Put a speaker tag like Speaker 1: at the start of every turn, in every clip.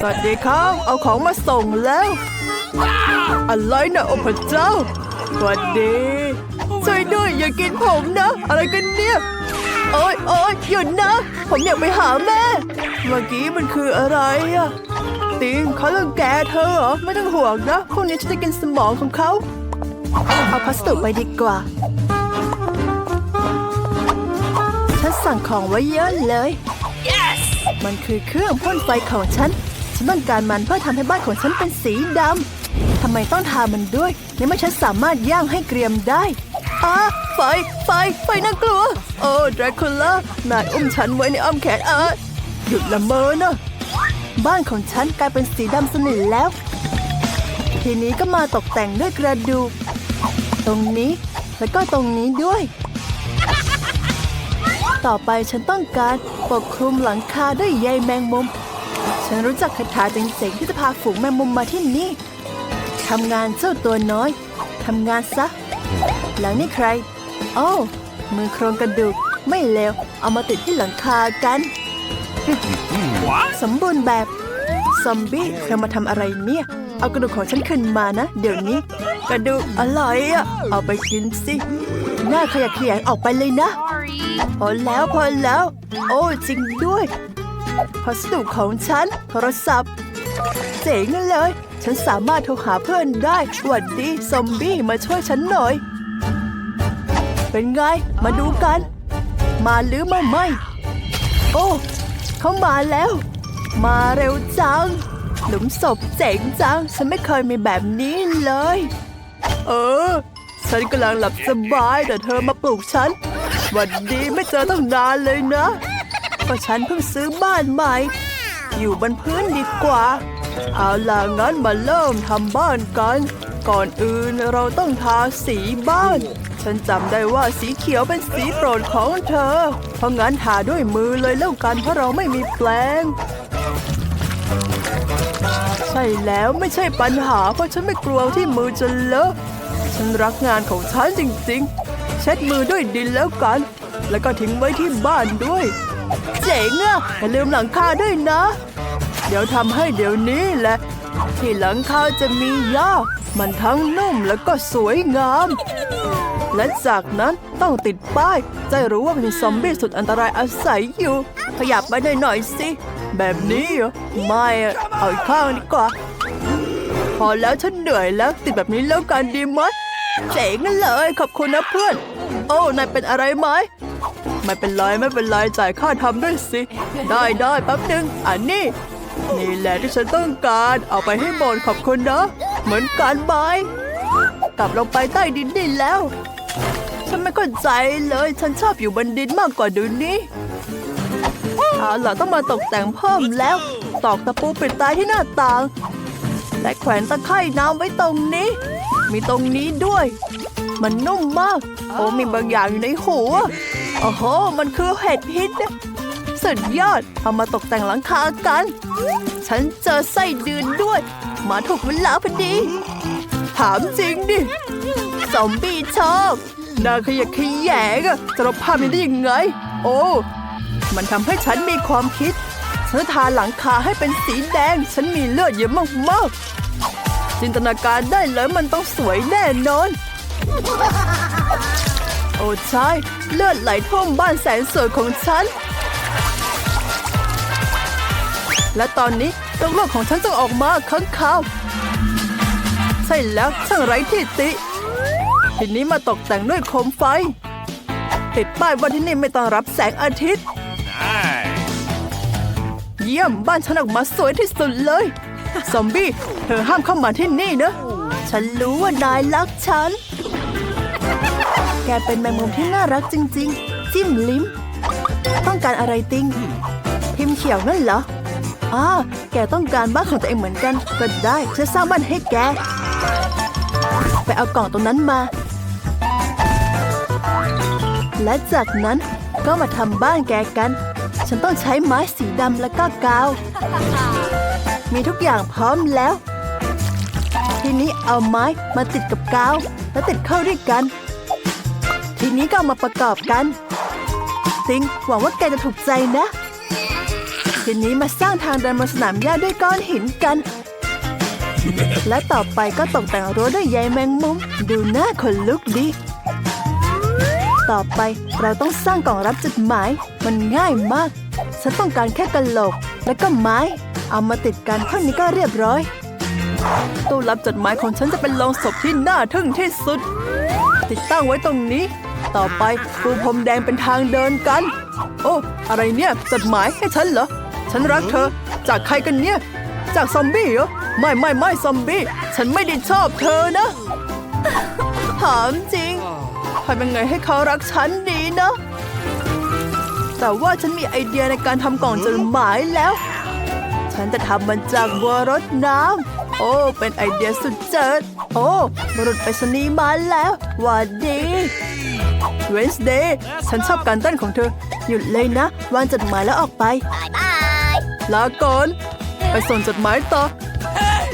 Speaker 1: สวัสดีครับ เอาของมาส่งแล้ว อะไรนะโอ้พระเจ้าสวัสดีช่วยด้วยอย่ากินผมนะ อะไรกันเนี่ย โอ๊ยโอ๊ยหยุดนะ ผมอยากไปหาแม่ เมื่อกี้มันคืออะไรอะติงเขาต้องแกเธอเหรอ ไม่ต้องห่วงนะพรุ่งนี้ฉันจะกินสมองของเขาเอาพัสดุไปดีกว่า ฉันสั่งของไว้เยอะเลยมันคือเครื่องพ่นไฟของฉัน ฉันต้องการมันเพื่อทำให้บ้านของฉันเป็นสีดำทำไมต้องทามันด้วยในเมื่อฉันสามารถย่างให้เกรียมได้อ้าไฟ ไฟ ไฟน่ากลัว โอ้ดราคูล่านายอุ้มฉันไว้ในอ้อมแขนอาหยุดละเมอนะ บ้านของฉันกลายเป็นสีดำสนิทแล้ว ทีนี้ก็มาตกแต่งด้วยกระดูก ตรงนี้แล้วก็ตรงนี้ด้วย ต่อไปฉันต้องการปกคลุมหลังคาด้วยใยแมงมุม ฉันรู้จักคาถาเจ๋งๆที่จะพาฝูงแมงมุมมาที่นี่ทำงานเจ้าตัวน้อยทำงานซะแล้วนี่ใคร โอ้มือโครงกระดูกไม่เลวเอามาติดที่หลังคากัน สมบูรณ์แบบ ซอมบี้เธอมาทำอะไรเนี่ย เอากระดูกของฉันขึ้นมานะ เดี๋ยวนี้ กระดูกอร่อยอะ เอาไปกินสิหน้าขยักขยายออกไปเลยนะ พอแล้วพอแล้ว โอ้จริงด้วย พัสดุของฉัน โทรศัพท์ เจ๋งเลย ฉันสามารถโทรหาเพื่อนได้สวัสดีซอมบี้มาช่วยฉันหน่อย เป็นไง มาดูกัน มาหรือมาไม่ โอ้ เขามาแล้ว มาเร็วจัง หลุมศพเจ๋งจัง ฉันไม่เคยมีแบบนี้เลย เออ ฉันกำลังหลับสบายแต่เธอมาปลุกฉันหวันดีไม่เจอตั้งนานเลยนะ ก็ฉันเพิ่งซื้อบ้านใหม่ อยู่บนพื้นดีกว่า เอาล่ะงั้นมาเริ่มทำบ้านกัน ก่อนอื่นเราต้องทาสีบ้าน ฉันจำได้ว่าสีเขียวเป็นสีโปรดของเธอ เพราะงั้นทาด้วยมือเลยแล้วกันเพราะเราไม่มีแปลงใช่แล้วไม่ใช่ปัญหา เพราะฉันไม่กลัวที่มือจะเลอะ ฉันรักงานของฉันจริงๆ เช็ดมือด้วยดินแล้วกัน แล้วก็ทิ้งไว้ที่บ้านด้วย เจ๋งอะอย่าลืมหลังคาด้วยนะ เดี๋ยวทำให้เดี๋ยวนี้แหละ ที่หลังคาจะมีหญ้ามันทั้งนุ่มแล้วก็สวยงาม และจากนั้นต้องติดป้ายจะรู้ว่ามีซอมบี้สุดอันตรายอาศัยอยู่ ขยับมาหน่อยๆสิ แบบนี้ไม่อะเอาอีกข้างดีกว่า พอแล้วฉันเหนื่อยแล้วติดแบบนี้แล้วกันดีไหมเจ๋งเลยขอบคุณนะเพื่อน โอ้นายเป็นอะไรไหม ไม่เป็นไรไม่เป็นไรจ่ายค่าทำด้วยสิ ได้ได้แป๊บหนึ่งอันนี้ นี่แหละที่ฉันต้องการเอาไปให้หมดขอบคุณนะ เหมือนกันบายกลับลงไปใต้ดินได้แล้ว ฉันไม่เข้าใจเลย ฉันชอบอยู่บนดินมากกว่าดูนี่เอาล่ะต้องมาตกแต่งเพิ่มแล้ว ตอกตะปูปิดตายที่หน้าต่าง และแขวนตะไคร่น้ำไว้ตรงนี้ มีตรงนี้ด้วย มันนุ่มมาก โอ้มีบางอย่างอยู่ในหัว โอ้โห มันคือเห็ดพิษนะสุดยอด เอามาตกแต่งหลังคากัน ฉันเจอไส้เดือนด้วย มาถูกเวลาพอดี ถามจริงดิซอมบี้ชอบนาขยะแขยงอะจะรับภาพนี้ได้ยังไง โอ้ มันทำให้ฉันมีความคิดฉันทาหลังคาให้เป็นสีแดง ฉันมีเลือดเยอะมากๆจินตนาการได้เลยมันต้องสวยแน่นอน โอ้ใช่ เลือดไหลท่วมบ้านแสนสวยของฉัน และตอนนี้ลูกของฉันจะออกมาข้างขาวใช่แล้วช่างไร้ที่ติ ทีนี้มาตกแต่งด้วยโคมไฟ ติดป้ายว่าที่นี่ไม่ต้องรับแสงอาทิตย์ เยี่ยมบ้านฉันออกมาสวยที่สุดเลย ซอมบี้ เธอห้ามเข้ามาที่นี่นะ ฉันรู้ว่านายรักฉัน แกเป็นแมงมุมที่น่ารักจริง ๆ จิ้มลิ้ม ต้องการอะไรติงพิมพ์เขียวนั่นเหรออ่าแกต้องการบ้านของตัวเองเหมือนกัน ก็ได้ฉันสร้างบ้านให้แก ไปเอากล่องตรงนั้นมา และจากนั้นก็มาทำบ้านแกกัน ฉันต้องใช้ไม้สีดำและก็กาว มีทุกอย่างพร้อมแล้ว ทีนี้เอาไม้มาติดกับกาว แล้วติดเข้าด้วยกัน ทีนี้ก็ามาประกอบกันติงหวังว่าแกจะถูกใจนะ ทีนี้มาสร้างทางเดินบนสนามหญ้าด้วยก้อนหินกัน และต่อไปก็ตกแต่งรั้วด้วยใยแมงมุม ดูน่าขนลุกดี ต่อไปเราต้องสร้างกล่องรับจดหมาย มันง่ายมาก ฉันต้องการแค่กระโหลก และก็ไม้ เอามาติดกันเท่านี้ก็เรียบร้อย ตู้รับจดหมายของฉันจะเป็นโลงศพที่น่าทึ่งที่สุด ติดตั้งไว้ตรงนี้ ต่อไปปูพรมแดงเป็นทางเดินกัน โอ้ อะไรเนี่ยจดหมายให้ฉันเหรอ ฉันรักเธอ จากใครกันเนี่ย จากซอมบี้เหรอ ไม่ไม่ไม่ซอมบี้ ฉันไม่ได้ชอบเธอนะถามจริงทำยังไงให้เขารักฉันดีนะ แต่ว่าฉันมีไอเดียในการทำกล่องจดหมายแล้ว ฉันจะทำมันจากบัวรดน้ำ โอ้ เป็นไอเดียสุดเจิด โอ้บุรุษไปรษณีย์มาแล้วหวัดดีเวนส์เดย์ฉันชอบการเต้นของเธอ หยุดเลยนะ วางจดหมายแล้วออกไปลาก่อน ไปส่งจดหมายต่อ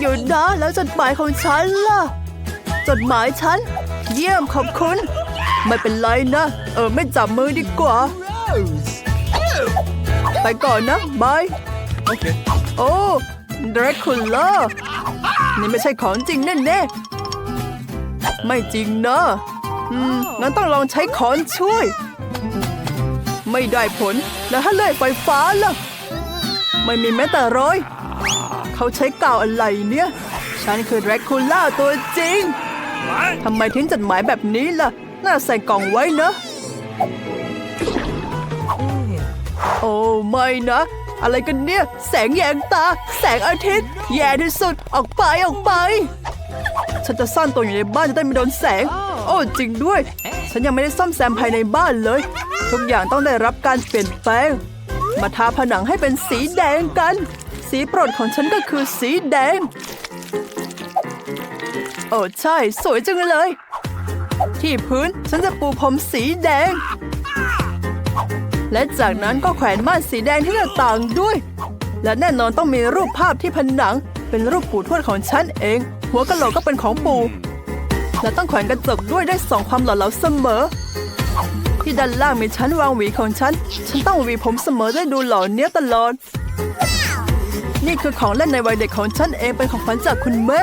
Speaker 1: หยุดนะแล้วจดหมายของฉันล่ะ จดหมายฉัน เยี่ยมขอบคุณ ไม่เป็นไรนะ เออไม่จับมือดีกว่า ไปก่อนนะบาย
Speaker 2: Okay.
Speaker 1: โอ้ ดร a คูล่านี่ไม่ใช่ของจริงแน่ๆไม่จริงนะอืมงั้นต้องลองใช้ขอนช่วย ไม่ได้ผล แล้วถ้าเลื่อยไฟฟ้าล่ะ ไม่มีแม้แต่รอย เขาใช้กาวอะไรเนี่ย ฉันคือดร a คูล่าตัวจริง ทำไมทิ้งจดหมายแบบนี้ล่ะ น่าใส่กล่องไว้นะ โอ้ไม่นะ อะไรกันเนี่ย แสงแยงตา แสงอาทิตย์ แย่ที่สุด ออกไปออกไป ฉันจะซ่อนตัวอยู่ในบ้านจะได้ไม่โดนแสง โอ้จริงด้วย ฉันยังไม่ได้ซ่อมแซมภายในบ้านเลย ทุกอย่างต้องได้รับการเปลี่ยนแปลง มาทาผนังให้เป็นสีแดงกัน สีโปรดของฉันก็คือสีแดง โอ้ใช่ สวยจังเลย ที่พื้นฉันจะปูพรมสีแดง และจากนั้นก็แขวนม่านสีแดงที่หน้าต่างด้วย และแน่นอนต้องมีรูปภาพที่ผนัง เป็นรูปปู่ทวดของฉันเอง หัวกะโหลกก็เป็นของปู่ และต้องแขวนกระจกด้วยได้สองความหล่อเหลาเสมอ ที่ด้านล่างมีชั้นวางหวีของฉัน ฉันต้องหวีผมเสมอได้ดูหล่อเนี้ยตลอด นี่คือของเล่นในวัยเด็กของฉันเองเป็นของขวัญจากคุณแม่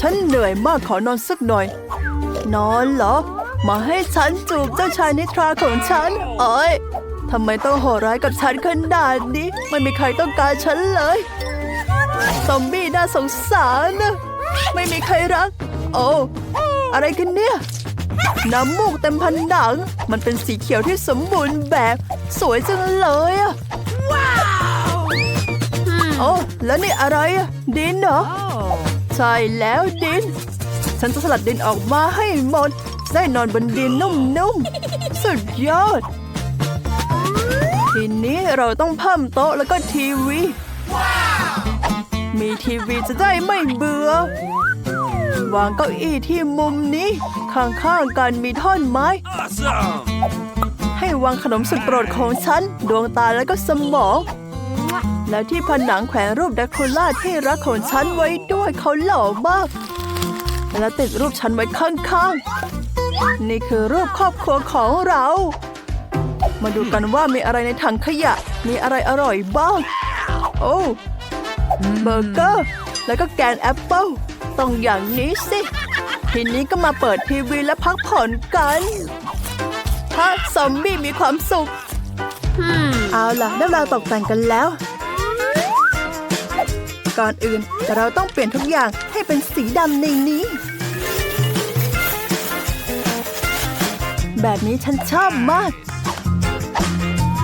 Speaker 1: ฉันเหนื่อยมากขอนอนสักหน่อย นอนเหรอ มาให้ฉันจูบเจ้าชายนิทราของฉันเอ้ย ทำไมต้องโหดร้ายกับฉันขนาดนี้ ไม่มีใครต้องการฉันเลยซอมบี้น่าสงสารนะ ไม่มีใครรัก โอ้อะไรกันเนี่ย น้ำมูกเต็มผนัง มันเป็นสีเขียวที่สมบูรณ์แบบ สวยจังเลยอะโอ้แล้วนี่อะไรอะดินเหรอ ใช่แล้วดิน ฉันจะสลัดดินออกมาให้หมด ได้นอนบนดินนุ่มๆ สุดยอดที นี้เราต้องเพิ่มโต๊ะแล้วก็ทีวี มีทีวีจะได้ไม่เบื่อ วางเก้าอี้ที่มุมนี้ ข้างๆกันมีท่อนไม้
Speaker 2: Awesome.
Speaker 1: ให้วางขนมสุดโปรดของฉัน ดวงตาและก็สมองและที่ผนังแขวนรูปแดกคูล่าที่รักของฉันไว้ด้วยเขาหล่อมาก และติดรูปฉันไว้ข้างๆ นี่คือรูปครอบครัวของเรา มาดูกันว่ามีอะไรในถังขยะ มีอะไรอร่อยบ้าง โอ้เบอร์เกอร์ แล้วก็แกนแอปเปิลต้องอย่างนี้สิ ทีนี้ก็มาเปิดทีวีและพักผ่อนกันถ้าซอมบี้มีความสุขเอาล่ะได้เวลาตกแต่งกันแล้ว ก่อนอื่นเราต้องเปลี่ยนทุกอย่างให้เป็นสีดำในนี้ แบบนี้ฉันชอบมาก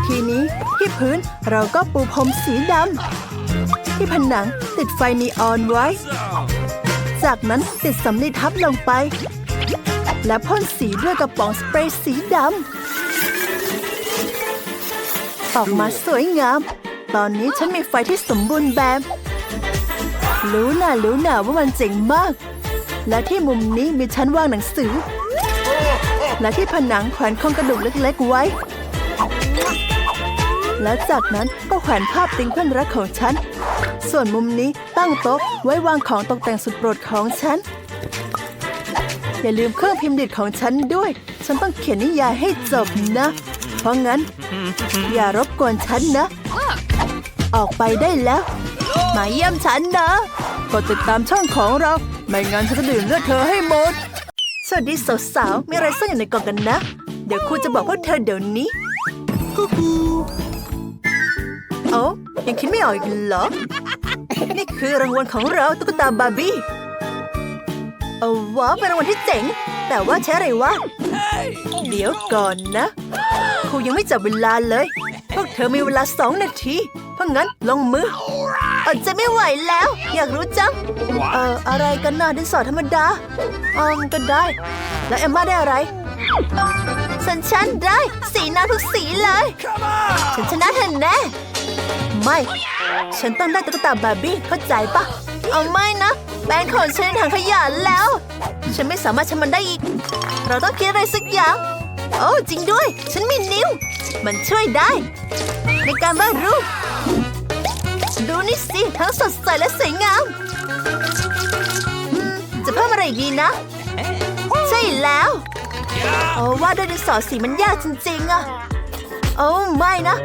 Speaker 1: ทีนี้ที่พื้นเราก็ปูพรมสีดำที่ผนังติดไฟนีออนไว้ จากนั้นติดสำลีทับลงไป และพ่นสีด้วยกระป๋องสเปรย์สีดำออกมาสวยงาม ตอนนี้ฉันมีไฟที่สมบูรณ์แบบ รู้นะรู้นะว่ามันเจ๋งมาก และที่มุมนี้มีชั้นวางหนังสือ และที่ผนังแขวนโครงกระดูกเล็กๆไว้ แล้วจากนั้นก็แขวนภาพติ้งเพื่อนรักของฉัน ส่วนมุมนี้ตั้งโต๊ะไว้วางของตกแต่งสุดโปรดของฉัน อย่าลืมเครื่องพิมพ์ดิดของฉันด้วย ฉันต้องเขียนนิยายให้จบนะ เพราะงั้น อย่ารบกวนฉันนะ ออกไปได้แล้ว มาเยี่ยมฉันนะกดติดตามช่องของเรา ไม่งั้นฉันจะดื่มเลือดเธอให้หมด สวัสดีสาวๆมีอะไรซ่อนอยู่ในกล่องกันนะ เดี๋ยวครูจะบอกพวกเธอเดี๋ยวนี้ฮู้ฮู้ เอ้ายังคิดไม่ออกอีกเหรอ นี่คือรางวัลของเราตุ๊กตาบาร์บี้เอาว้าวเป็นรางวัลที่เจ๋ง แต่ว่าใช้อะไรวะ เดี๋ยวก่อนนะครูยังไม่จับเวลาเลย พวกเธอมีเวลาสองนาที เพราะงั้นลงมืออดจะไม่ไหวแล้ว อยากรู้จัง เอ่ออะไรกันนะดินสอธรรมดาอืมก็ได้ แล้วเอมมาได้อะไรฉันฉันได้ สีน้ำทุกสีเลย ฉันชนะเธอแน่ ไม่ ฉันต้องได้ตุ๊กตาบาร์บี้เข้าใจปะเอาไม่นะแบงค์ของฉันในถังขยะแล้ว ฉันไม่สามารถทำมันได้อีก เราต้องคิดอะไรสักอย่าง โอ้จริงด้วย ฉันมีนิ้ว มันช่วยได้ ในการวาดรูปดูนี่สิทั้งสดใสและสวยงาม จะเพิ่มอะไรดีนะ ใช่แล้วโอ้วาดด้วยดินสอสีมันยากจริงๆอะโอ้ไม่นะ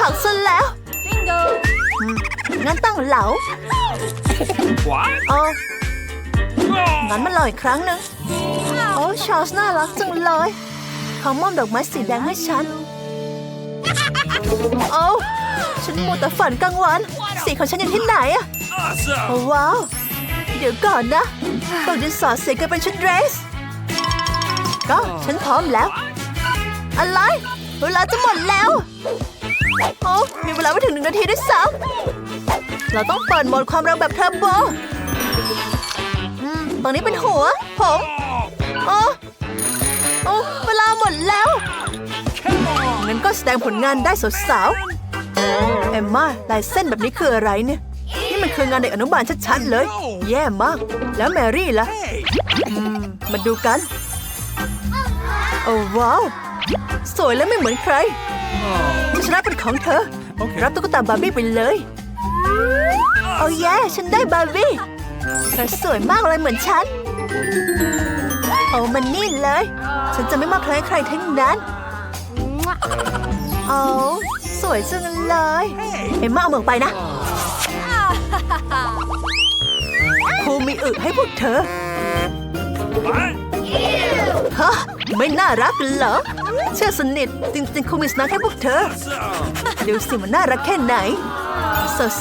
Speaker 1: หักซะแล้ว
Speaker 2: Bingo!
Speaker 1: อืมงั้นต้องเหลา
Speaker 3: What?
Speaker 1: โอ้งั้นมาลองอีกครั้งหนึ่งโอ้ชาร์ลส์น่ารักจังเลยเขามอบดอกไม้สีแดงให้ฉันโอ้ฉันมัวแต่ฝันกลางวัน สีของฉันอยู่ที่ไหนอะ
Speaker 3: Awesome!
Speaker 1: โอ้ว้าว เดี๋ยวก่อนนะต้องดินสอสีกันเป็นชุดเดรส ก็ฉันพร้อมแล้ว อะไร เวลาจะหมดแล้ว โอ้มีเวลาไม่ถึงหนึ่งนาทีด้วยซ้ำเราต้องเปิดโหมดความเร็วแบบเทอร์โบตรงนี้เป็นหัว ผมโอ้โอ้เวลาหมดแล้วงั้นก็แสดงผลงานได้สาวๆเอมมาลายเส้นแบบนี้คืออะไรเนี่ย นี่มันคืองานเด็กอนุบาลชัดๆเลย แย่มาก แล้วแมรี่ล่ะอืมมาดูกัน โอ้ว้าว สวยและไม่เหมือนใคร ชนะเป็นของเธอ
Speaker 3: โอเค
Speaker 1: รับตุ๊กตาบาร์บี้ไปเลย โอ้แย่ฉันได้บาร์บี้เธอสวยมากเลยเหมือนฉันโอ้มันนี่เลย ฉันจะไม่มอบใครให้ใครทั้งนั้นโอ้สวยจังเลย เอ็มมาเอาเมืองไปนะครูมีอึให้พวกเธอ
Speaker 3: What?
Speaker 1: ฮะ ไม่น่ารักเหรอ เชื่อสนิทจริงๆครูมีสนักให้พวกเธอ
Speaker 3: Awesome!
Speaker 1: ดูสิมันน่ารักแค่ไหน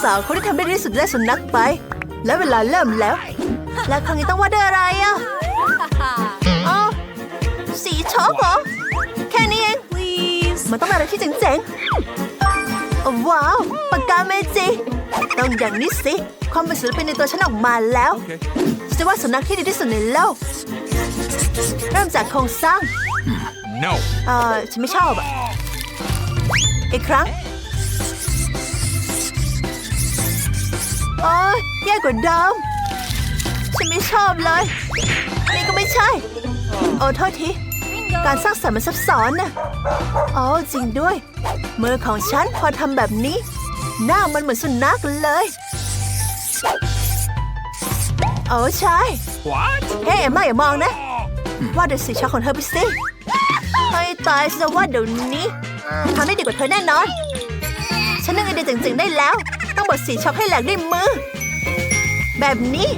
Speaker 1: สาวๆคนที่ทำได้ดีที่สุดได้สุนัขไป และเวลาเริ่มแล้ว และครั้งนี้ต้องวาดด้วยอะไรอะอ๋อสีช็อกเหรอ แค่นี้เอง
Speaker 2: Please!
Speaker 1: มันต้องเป็นอะไรที่เจ๋งๆโอ้ว้าวปากกาเมจิต้องอย่างนี้สิ ความเป็นศิลปินในตัวฉันออกมาแล้ว
Speaker 3: Okay.
Speaker 1: ฉันจะว่าสุนัขที่ดีที่สุดในโลก เริ่มจากโครงสร้าง
Speaker 3: No!
Speaker 1: เอ่อฉันไม่ชอบอะอีกครั้งโอ้ยแย่กว่าเดิมฉันไม่ชอบเลย นี่ก็ไม่ใช่ โอ้โทษทีการสร้างสรรค์มันซับซ้อนนะอ๋อจริงด้วย มือของฉันพอทำแบบนี้ หน้ามันเหมือนสุนัขเลยโอ้ใช่
Speaker 3: What?
Speaker 1: เฮ้ยเอ็มมาอย่ามองนะ วาดด้วยสีช็อกของเธอไปสิให้ตายจะวาดเดี๋ยวนี้ทำได้ดีกว่าเธอแน่นอน ฉันนึกไอเดียเจ๋งๆได้แล้ว ต้องบดสีช็อกให้แหลกด้วยมือ แบบนี้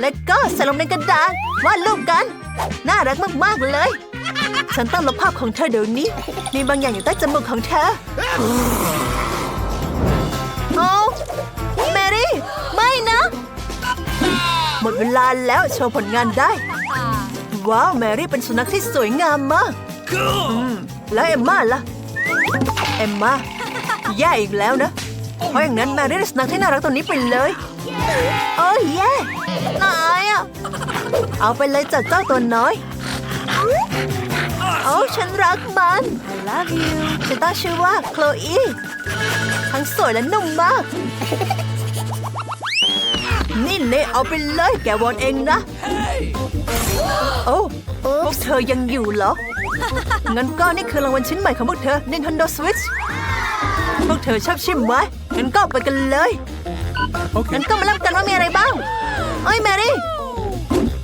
Speaker 1: แล้วก็ใส่ลงในกระดาษวาดรูปกัน น่ารักมากๆเลย ฉันต้องลบภาพของเธอเดี๋ยวนี้ มีบางอย่างอยู่ใต้จมูกของเธอโอ้แมรี่ ไม่นะ หมดเวลาแล้วโชว์ผลงานได้ ว้าว แมรี่เป็นสุนัขที่สวยงามมาก
Speaker 3: Cool!
Speaker 1: แล้วเอมม่าล่ะ เอมม่าแย่อีกแล้วนะ เพราะอย่างนั้นแมรี่ได้สุนัขที่น่ารักตัวนี้ไปเลยโอ้ยแย่นายอะเอาไปเลยจัดเจ้าตัวน้อยโอ้ฉันรักมัน
Speaker 2: Love you!
Speaker 1: ฉันตั้งชื่อว่าโคลอีทั้งสวยและนุ่มมาก นี่เนเอาไปเลยแกวอนเองนะ
Speaker 3: Hey!
Speaker 1: โอ้พวกเธอยังอยู่เหรอ งั้นก็นี่คือรางวัลชิ้นใหม่ของพวกเธอ Nintendo Switch พวกเธอชอบชิมไหมงั้นก็ไปกันเลย
Speaker 3: Okay.
Speaker 1: งั้นก็มาเริ่มกันว่ามีอะไรบ้างเอ้ยแมรี่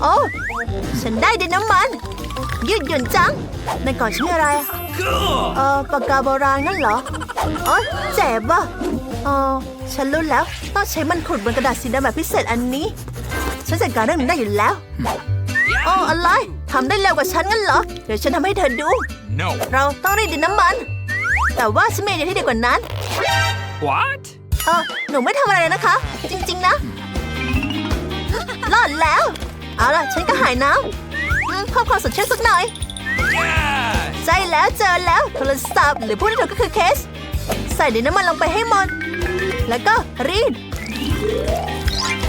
Speaker 1: โอ้ฉันได้ดินน้ำมัน ยืดหยุ่นจัง ในก่อนฉันมีอะไรอะ
Speaker 3: Cool!
Speaker 1: เออปากกาโบราณงั้นเหรอโอ๊ยเจ็บอะอ๋อ ฉันรู้แล้วต้องใช้มันขุดบนกระดาษสีดำแบบพิเศษอันนี้ ฉันจัดการเรื่องนี้ได้อยู่แล้วอ๋ออะไรทำได้เร็วกว่าฉันงั้นเหรอ เดี๋ยวฉันทำให้เธอดู
Speaker 2: No.
Speaker 1: เราต้องรีดดินน้ำมัน แต่ว่าฉันมีไอเดียที่ดีกว่านั้น
Speaker 2: What?
Speaker 1: เออหนูไม่ทำอะไรเลยนะคะ จริงๆนะรอดแล้ว เอาล่ะ ฉันก็หายน้ำอืมเพิ่มความสดชื่นสักหน่อย
Speaker 2: Yes.
Speaker 1: ใช่แล้วเจอแล้วโทรศัพท์หรือพูดที่ถูกก็คือเคส ใส่ดินน้ำมันลงไปให้หมด แล้วก็รีด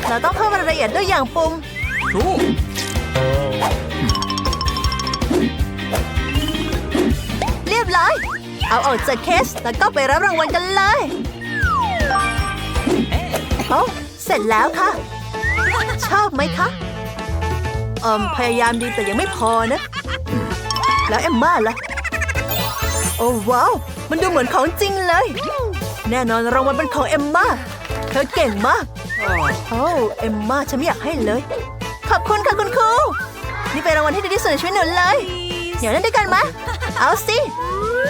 Speaker 1: เราต้องเพิ่มรายละเอียดด้วยอย่างปรุง
Speaker 2: Cool.
Speaker 1: เรียบร้อย เอาออกจากเคสแล้วก็ไปรับรางวัลกันเลยโอ้เสร็จแล้วค่ะ ชอบไหมคะเอ่มพยายามดีแต่ยังไม่พอนะ แล้วเอมม่าล่ะ โอ้ว้าว มันดูเหมือนของจริงเลย แน่นอนรางวัลเป็นของเอมมาเธอเก่งมาก โอ้เอมมาฉันไม่อยากให้เลย ขอบคุณค่ะคุณครู นี่เป็นรางวัลที่ดีที่สุดในชีวิตหนูเลยเดี๋ยวเล่นด้วยกันไหมเอาสิ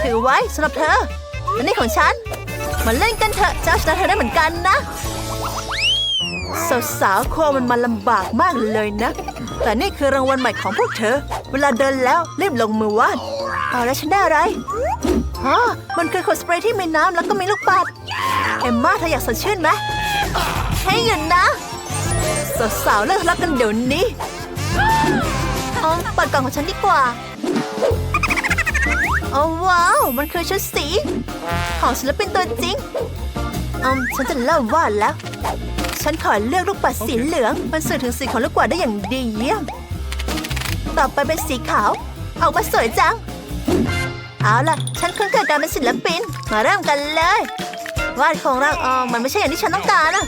Speaker 1: ถือไว้สำหรับเธอและนี่ของฉัน มาเล่นกันเถอะเจะเอาชนะเธอได้เหมือนกันนะสาวๆโคมันมาลำบากมากเลยนะ แต่นี่คือรางวัลใหม่ของพวกเธอ เวลาเดินแล้วรีบลงมือวาดเอาแล้วฉันได้อะไร อ๋อมันคือขวดสเปรย์ที่มีน้ำแล้วก็มีลูกปัด เอมม่าเธออยากสดชื่นไหมให้หยุดนะสาวๆเลิกทะเลาะกันเดี๋ยวนี้อ๋อปัดกล่องของฉันดีกว่าโอ้ว้าว มันคือชุดสี ของศิลปินตัวจริงอืมฉันจะเริ่มวาแล้ว ฉันขอเลือกลูกปัดสีเหลือง มันสื่อถึงสีของลูกกวาดได้อย่างดีเยี่ยม ต่อไปเป็นสีขาว ออกมาสวยจัง เอาล่ะ ฉันคุ้นเคยการเป็นศิลปิน มาเริ่มกันเลย วาดของเราออมันไม่ใช่อย่างที่ฉันต้องการนะ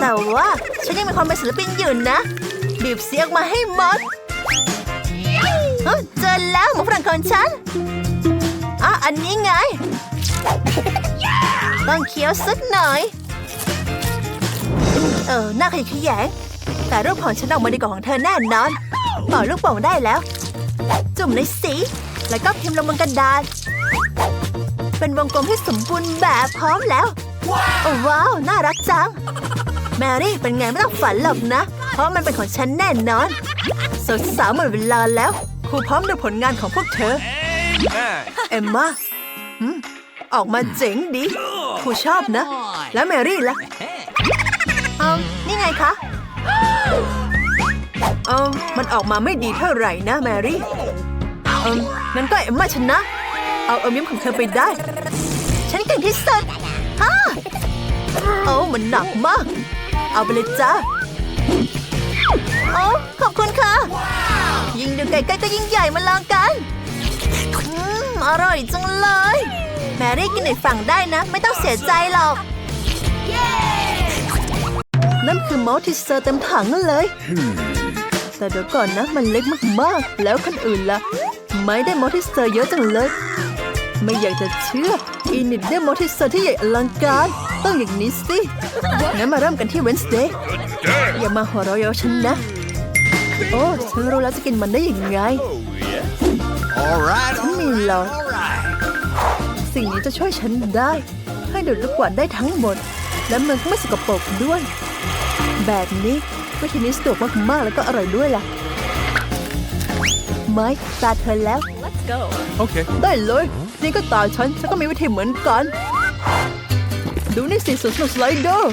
Speaker 1: แต่ว่าฉันยังมีความเป็นศิลปินอยู่นะบีบเสียงมาให้หมดเจอแล้วหมูฝรั่งของฉันอะอันนี้ไง ต้องเคี้ยวสักหน่อย เออหน้าขยะแขยงแต่รูปของฉันออกมาดีกว่าของเธอแน่นอนเป่าลูกโป่งได้แล้ว จุ่มในสี แล้วก็พิมพ์ลงบนกระดาษ เป็นวงกลมที่สมบูรณ์แบบพร้อมแล้ว โอ้ว้าว น่ารักจัง แมรี่เป็นไงไม่ต้องฝันหรอกนะ เพราะมันเป็นของฉันแน่นอน สดสาวหมดเวลาแล้ว ครูพร้อมดูผลงานของพวกเธอ
Speaker 2: Amen.
Speaker 1: เอมมาหืมออกมาเจ๋งดีครูชอบนะ แล้วแมรี่ล่ะเอานี่ไงคะเออมันออกมาไม่ดีเท่าไหร่นะแมรี่ เอองั้นก็เอ็มมาชนะ เอาเอมยิ้มของเธอไปได้ ฉันเก่งที่สุดฮ่าโอ้มันหนักมาก เอาไปเลยจ้าโอ้ขอบคุณค่ะ ยิ่งดูใกล้ๆก็ยิ่งใหญ่มาลองกันอืมอร่อยจังเลย แมรี่กินในฝั่งได้นะ ไม่ต้องเสียใจหรอกนั่นคือมอลติเซอร์เต็มถังเลย แต่เดี๋ยวก่อนนะมันเล็กมากๆ แล้วคนอื่นล่ะ ไม่ได้มอลติเซอร์เยอะจังเลย ไม่อยากจะเชื่ออีนิดได้มอลติเซอร์ที่ใหญ่อลังการ ต้องอย่างนี้สิงั้นมาเริ่มกันที่เวนสเดย์อย่ามาหัวเราะเยาะฉันนะ โอ้ฉันรู้แล้วจะกินมันได้ยังไง
Speaker 2: All right.
Speaker 1: ฉันมีหลอดสิ่งนี้จะช่วยฉันได้ ให้ดูดลูกกวาดได้ทั้งหมด และมันก็ไม่สกปรกด้วย แบบนี้วิธีนี้สะดวกมากๆแล้วก็อร่อยด้วยล่ะ ไม่ตาเธอแล้ว
Speaker 2: Okay.
Speaker 1: ได้เลย นี่ก็ตาฉัน ฉันก็มีวิธีเหมือนกัน ดูนี่สิสุดสนุกสไลเดอร์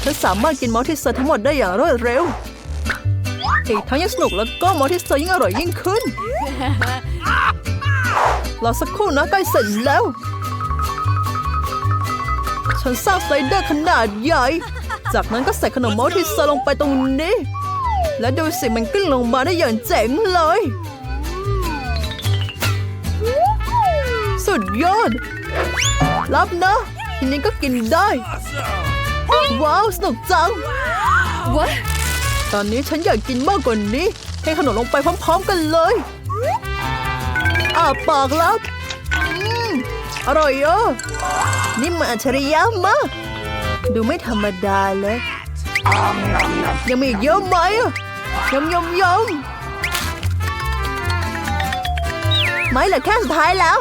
Speaker 1: เธอสามารถกินมอลติเซอร์ทั้งหมดได้อย่างรวดเร็วอีกทั้งยังสนุกแล้วก็มอลติเซอร์ยิ่งอร่อยยิ่งขึ้นรอสักครู่นะใกล้เสร็จแล้ว ฉันสร้างสไลเดอร์ขนาดใหญ่ จากนั้นก็ใส่ขนมมอลติเซอร์ลงไปตรงนี้ และดูสิมันกลิ้งลงมาได้อย่างเจ๋งเลย สุดยอด รับนะทีนี้ก็กินได้ ว้าว สนุกจังตอนนี้ฉันอยากกินมากกว่านี้ให้ขนมลงไปพร้อม ๆ กันเลยอาปากแล้วอืมอร่อยอะนี่มันอัจฉริยะมาก ดูไม่ธรรมดาเลย ยังมีอีกเยอะไหมอะยำยำยำไม่เหลือแค่สุดท้ายแล้ว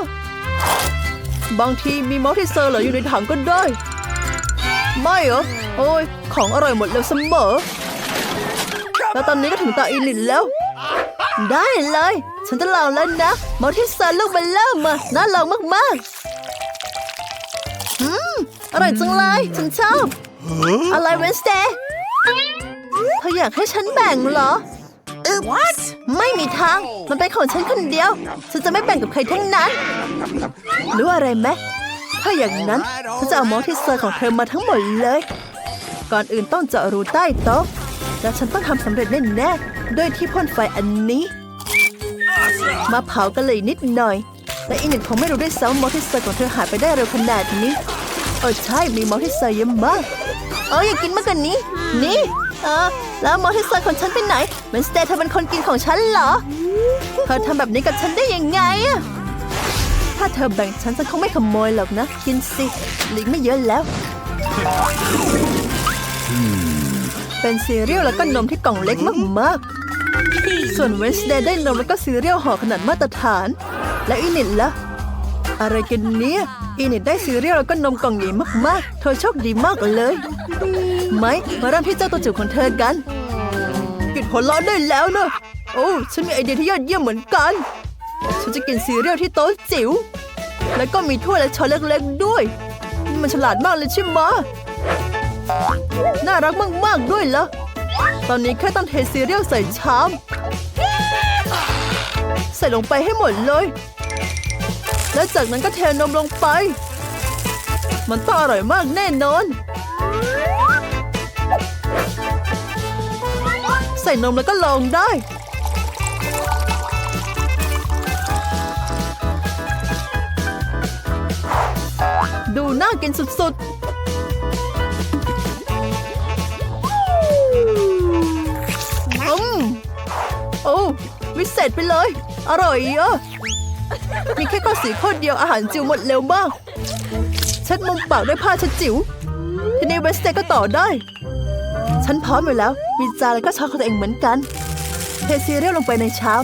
Speaker 1: บางทีมีมอสที่เซอร์เหลืออยู่ในถังก็ได้ ไม่เหรอ โอ้ย ของอร่อยหมดเลยเสมอ แล้วตอนนี้ก็ถึงตาอีลินแล้ว ได้เลย ฉันจะลองแล้วนะ มอสที่เซอร์ลูกเบลเริ่มมาน่าลองมากๆอืมอร่อยจังเลย ฉันชอบ อะไรเวนสเตย์เธออยากให้ฉันแบ่งเหรอ
Speaker 2: What
Speaker 1: ไม่มีทาง มันเป็นของฉันคนเดียว ฉันจะไม่แบ่งกับใครทั้งนั้น รู้อะไรไหม ถ้าอย่างนั้น ฉันจะเอามอสที่เซอร์ของเธอมาทั้งหมดเลย ก่อนอื่นต้องเจาะรูใต้โต๊ะ และฉันต้องทำสำเร็จแน่ๆด้วยที่พ่นไฟอันนี้ มาเผากันเลยนิดหน่อย และอีกหนึ่งคงไม่รู้ด้วยซ้ำว่ามอสที่เซอร์ของเธอหายไปได้เร็วขนาดนี้เออใช่มีมอสที่เซอร์เยอะมาก เอออยากกินมากกว่านี้ นี่ เออ แล้วมอสที่เซอร์ของฉันไปไหนเหมือนสเตย์เธอเป็นคนกินของฉันเหรอเธอทำแบบนี้กับฉันได้ยังไงอะถ้าเธอแบ่งฉันฉันคงไม่ขโมยหรอกนะ กินสิเหลิงไม่เยอะแล้ว เป็นซีเรียลแล้วก็นมที่กล่องเล็กมากๆส่วนเวนสเดย์ได้นมแล้วก็ซีเรียลห่อขนาดมาตรฐาน และอีนิดละ อะไรกันเนี่ยอีนิดได้ซีเรียลแล้วก็นมกล่องใหญ่มากๆ เธอโชคดีมากเลย ไหม มาเริ่มที่เจ้าตัวจิ๋วของเธอกันกินผลล้อได้แล้วนะ โอ้ฉันมีไอเดียที่ยอดเยี่ยมเหมือนกัน ฉันจะกินซีเรียลที่โต๊ะจิ๋ว แล้วก็มีถ้วยและช้อนเล็กๆด้วย มันฉลาดมากเลยใช่ไหมะน่ารักมากๆด้วยละตอนนี้แค่ต้องเทซีเรียลใส่ชาม ใส่ลงไปให้หมดเลย แล้วจากนั้นก็เทนมลงไป มันต้องอร่อยมากแน่นอน ใส่นมแล้วก็ลองได้ ดูน่ากินสุดๆอืมโอ้วิเศษไปเลย อร่อยอะ มีแค่ข้อสีข้อเดียวอาหารจิ๋วหมดเร็วมากเช็ดมุมปากด้วยผ้าเช็ดจิ๋ว ทีนี้เวสเตก็ต่อได้ ฉันพร้อมอยู่แล้ว มีจานแล้วก็ช้อนของตัวเองเหมือนกัน เทซีเรียลลงไปในชาม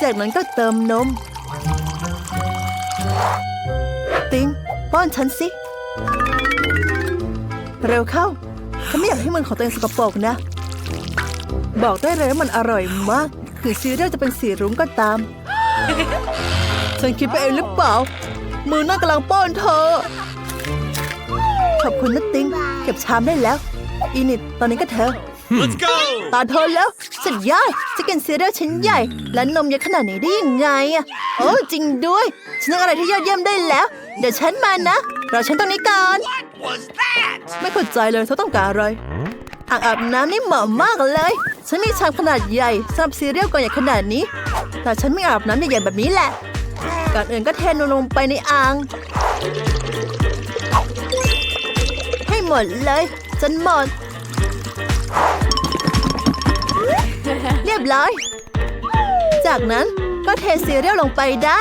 Speaker 1: จากนั้นก็เติมนม ติงป้อนฉันสิ เร็วเข้า ฉันไม่อยากให้มือของตัวเองสกปรกนะ บอกได้เลยว่ามันอร่อยมาก ถึงซีเรียลจะเป็นสีรุ้งก็ตาม ฉันคิดไปเองหรือเปล่า มือน่ากำลังป้อนเธอ ขอบคุณนะติง เก็บชามได้แล้ว อีนิดตอนนี้ก็เธอ
Speaker 3: Let's go.
Speaker 1: ตาเธอแล้ว สุดยอดจะกินซีเรียลชิ้นใหญ่ และนมเยอะขนาดนี้ได้ยังไงอะโอ้จริงด้วย ฉันนึกอะไรที่ยอดเยี่ยมได้แล้ว เดี๋ยวฉันมานะ รอฉันตรงนี้ก่อน
Speaker 3: Was that?
Speaker 1: ไม่เข้าใจเลยเธอต้องการอะไรอ่างอาบน้ำนี่เหมาะมากเลย ฉันมีชามขนาดใหญ่สำหรับซีเรียลกล่องใหญ่ขนาดนี้ แต่ฉันไม่อาบน้ำใหญ่ๆแบบนี้แหละ ก่อนอื่นก็เทนลงไปในอ่าง ให้หมดเลยจนหมด เรียบร้อย จากนั้นก็เทซีเรียลลงไปได้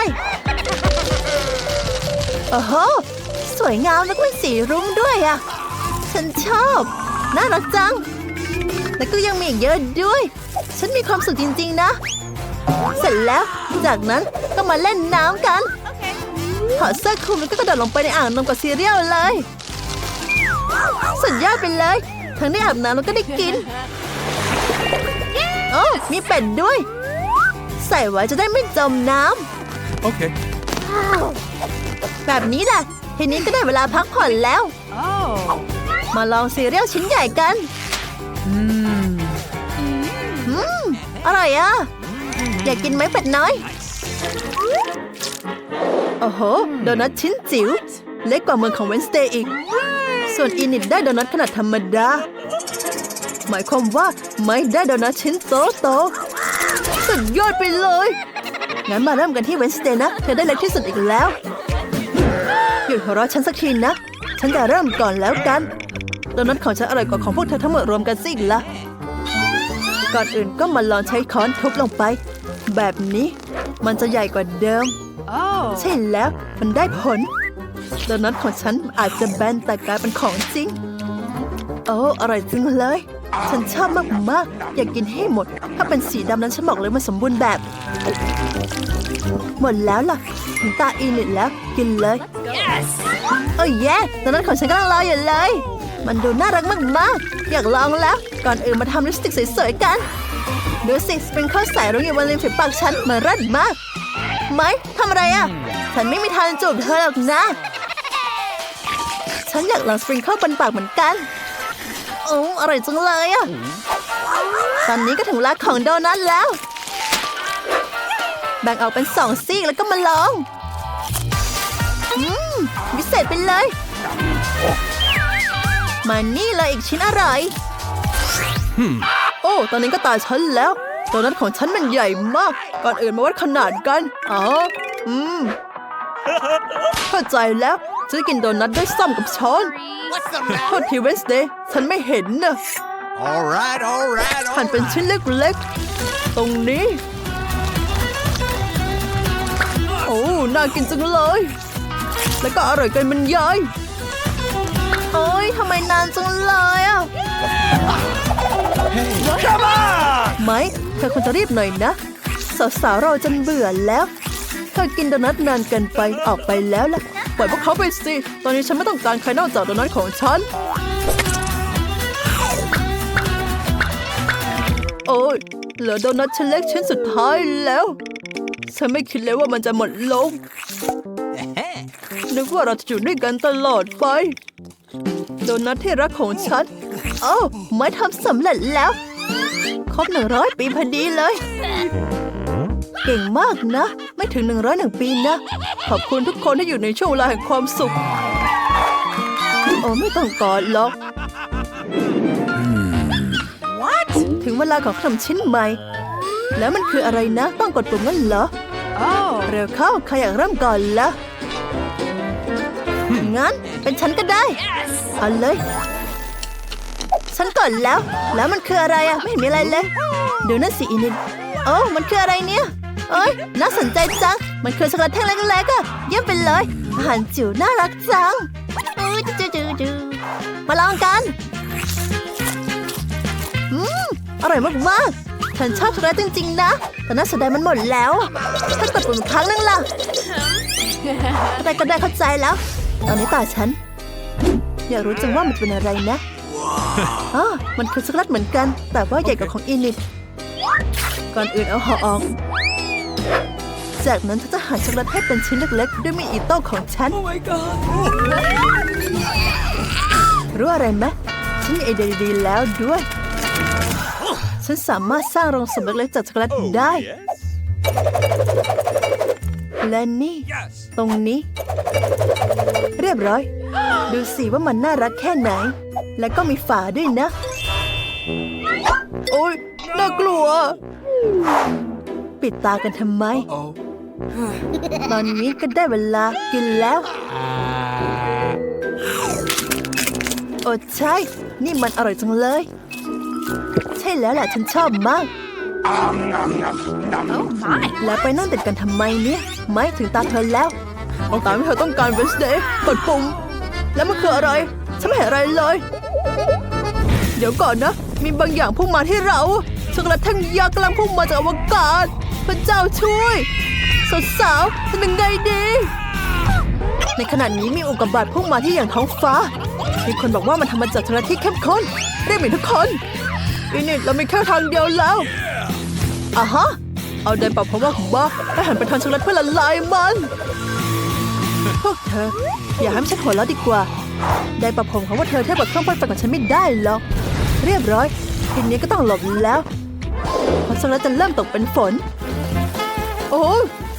Speaker 1: โอ้โห สวยงามแล้วก็เป็นสีรุ้งด้วยอะฉันชอบ น่ารักจัง แล้วก็ยังมีอีกเยอะด้วย ฉันมีความสุขจริง ๆ นะ เสร็จแล้ว จากนั้นก็มาเล่นน้ำกันถอดเสื้อคลุมแล้วก็กระโดดลงไปในอ่างนมกับซีเรียลเลย สุดยอดไปเลย ทั้งได้อาบน้ำแล้วก็ได้กิน โอ้ มีเป็ดด้วย ใส่ไว้จะได้ไม่จมน้ำ
Speaker 3: Okay.
Speaker 1: แบบนี้แหละ ทีนี้ก็ได้เวลาพักผ่อนแล้ว
Speaker 2: Oh
Speaker 1: มาลองซีเรียลชิ้นใหญ่กัน อืมอร่อยอะ อยากกินไหมเป็ดน้อย โอ้โห โดนัทชิ้นจิ๋ว เล็กกว่าเมืองของเวนสเตย์อีก ส่วนอีนิดได้โดนัทขนาดธรรมดา หมายความว่าไม่ได้โดนัทชิ้นโตโตสุดยอดไปเลย งั้นมาเริ่มกันที่เวนสเตย์นะ เธอได้เล็กที่สุดอีกแล้ว หยุดหัวเราะฉันสักทีนะ ฉันจะเริ่มก่อนแล้วกัน โดนัทของฉันอร่อยกว่าของพวกเธอทั้งหมดรวมกันสิอีกละก่อนอื่นก็มาลองใช้ค้อนทุบลงไป แบบนี้มันจะใหญ่กว่าเดิม
Speaker 2: Oh
Speaker 1: ใช่แล้วมันได้ผลโดนัทของฉันอาจจะแบนแต่กลายเป็นของจริง โอ้อร่อยจริงเลย ฉันชอบมากๆ อยากกินให้หมด ถ้าเป็นสีดำนั้นฉันบอกเลยมันสมบูรณ์แบบ หมดแล้วล่ะ
Speaker 2: ถึงตาอีนิดแล้วกินเลยเอ้ยแย่ตอนนั้นของฉันกำลังรออยู่เลย มันดูน่ารักมากๆ อยากลองแล้ว ก่อนอื่นมาทำลิปสติกสวยๆกัน ดูสิสปริงเกิลใส่รุ้งอยู่บนริมฝีปากฉันมันรัดมาก ไหมทำอะไรอะ ฉันไม่มีทางจูบเธอหรอกนะ ฉันอยากลองสปริงเกิลบนปากเหมือนกันโอ้อร่อยจังเลยอะ ตอนนี้ก็ถึงเวลาของโดนัทแล้ว แบ่งออกเป็นสองซีกแล้วก็มาลอง อืมพิเศษไปเลย มานี่เลยอีกชิ้นอร่อย
Speaker 1: โอ้ ตอนนี้ก็ตาฉันแล้วโดนัทของฉันมันใหญ่มาก ก่อนอื่นมาวัดขนาดกัน อ๋อ อืม เข้าใจแล้วจะกินโดนัทด้วยซ้ำกับช้อนโทษทีเวนสเดย์ฉันไม่เห็นนะ
Speaker 3: All right, all right, all
Speaker 1: หั่นเป็น
Speaker 3: right.
Speaker 1: ชิ้นเล็กๆ ตรงนี้ โอ้ น่ากินจังเลย แล้วก็อร่อยเกินบรรยาย
Speaker 2: โอ้ยทำไมนานจังเลยอะ
Speaker 1: ไหมเธอควรจะรีบหน่อยนะสาวๆเราจนเบื่อแล้วเธอกินโดนัทนานเกินไปออกไปแล้วล่ะปล่อยพวกเขาไปสิตอนนี้ฉันไม่ต้องการใครนอกจากโดนัทของฉัน โอ้ยเหลือโดนัทชิ้นเล็กชิ้นสุดท้ายแล้ว ฉันไม่คิดเลยว่ามันจะหมดลงนึกว่าเราจะอยู่ด้วยกันตลอดไป โดนัทที่รักของฉัน
Speaker 2: โอ้ไม่ทำสำเร็จแล้ว ครบหนึ่งร้อยปีพอดีเลย
Speaker 1: เก่งมากนะ ไม่ถึง101ปีนะ ขอบคุณทุกคนที่อยู่ในช่วงเวลาแห่งความสุข โอ้ไม่ต้องกอดหรอกถึงเวลาของขนมชิ้นใหม่ แล้วมันคืออะไรนะ ต้องกดปุ่มงั้นเหรอเร็วเข้าใครอยากเริ่มก่อนละ
Speaker 2: งั้นเป็นฉันก็ได้
Speaker 1: เอาเลย
Speaker 2: ฉันก่อนแล้ว แล้วมันคืออะไรอะไม่เห็นมีอะไรเลย
Speaker 1: เดี๋ยวนั่นสิอินิน
Speaker 2: โอ้มันคืออะไรเนี่ยเอ้ยน่าสนใจจัง มันคือช็อกโกแลตแท่งเล็กๆอะเยี่ยมไปเลยอาหารจิ๋วน่ารักจังอู้จูจูจูจูมาลองกันอืมอร่อยมากๆฉันชอบช็อกโกแลตจริงๆนะแต่น่าเสียดายมันหมดแล้วถ้ากดปุ่มอีกครั้งนึงล่ะก็ได้ก็ได้เข้าใจแล้ว ตอนนี้ตาฉัน อยากรู้จังว่ามันจะเป็นอะไรนะอ๋อมันคือช็อกโกแลตเหมือนกัน แต่ว่าใหญ่กว่าของอินิด
Speaker 1: ก่อนอื่นเอาห่อออก
Speaker 2: จากนั้นฉันจะหั่นช็อกโกแลตให้เป็นชิ้นเล็กๆ ด้วยมีดอิโต้ของฉัน
Speaker 1: Oh my god
Speaker 2: รู้อะไรไหมฉันมีไอเดียดีๆแล้วด้วย ฉันสามารถสร้างโรงสมเล็กๆจากช็อกโกแลตได้
Speaker 3: Yes.
Speaker 2: และนี่
Speaker 3: Yes.
Speaker 2: ตรงนี้ เรียบร้อยดูสิว่ามันน่ารักแค่ไหน และก็มีฝาด้วยนะ
Speaker 1: โอ้ยน่ากลัว
Speaker 2: ปิดตากันทำไม
Speaker 3: Oh.
Speaker 2: ตอนนี้ก็ได้เวลากินแล้ว โอ้ใช่ นี่มันอร่อยจังเลย ใช่แล้วแหละฉันชอบมาก แล้วไปนั่งติดกันทำไมเนี่ย ไม่ถึงตาเธอแล้ว
Speaker 1: เอาตามที่เธอต้องการเวนสเดย์กดปุ่ม แล้วมันคืออะไร ฉันไม่เห็นอะไรเลย เดี๋ยวก่อนนะ มีบางอย่างพุ่งมาที่เราช็อกโกแลตแท่งยักษ์กำลังพุ่งมาจากอวกาศพระเจ้าช่วยสาวๆทำยังไงดี ในขณะนี้มีอุกกาบาตพุ่งมาที่อย่างท้องฟ้า มีคนบอกว่ามันทำมาจากช็อกโกแลตที่เข้มข้นเรียกเหมือนทุกคนอินิดเรามีแค่ทางเดียวแล้วอะฮะ เอาไดร์เป่าผมว่าผมว่าแล้วหันไปทางช็อกโกแลตเพื่อละลายมัน พวกเธอ อย่าให้ฉันหัวเราะดีกว่า ได้ประผมของว่าเธอเทียบกับเครื่องพ่นไฟของฉันไม่ได้หรอก เรียบร้อยทีนี้ก็ต้องหลบแล้วเพราะช็อกโกแลตจะเริ่มตกเป็นฝน โอ้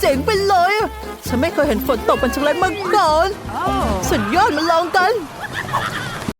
Speaker 1: เจ๋งไปเลยอะฉันไม่เคยเห็นฝนตกเป็นช็อกโกแลตมาก่อนสุดยอดมาลองกัน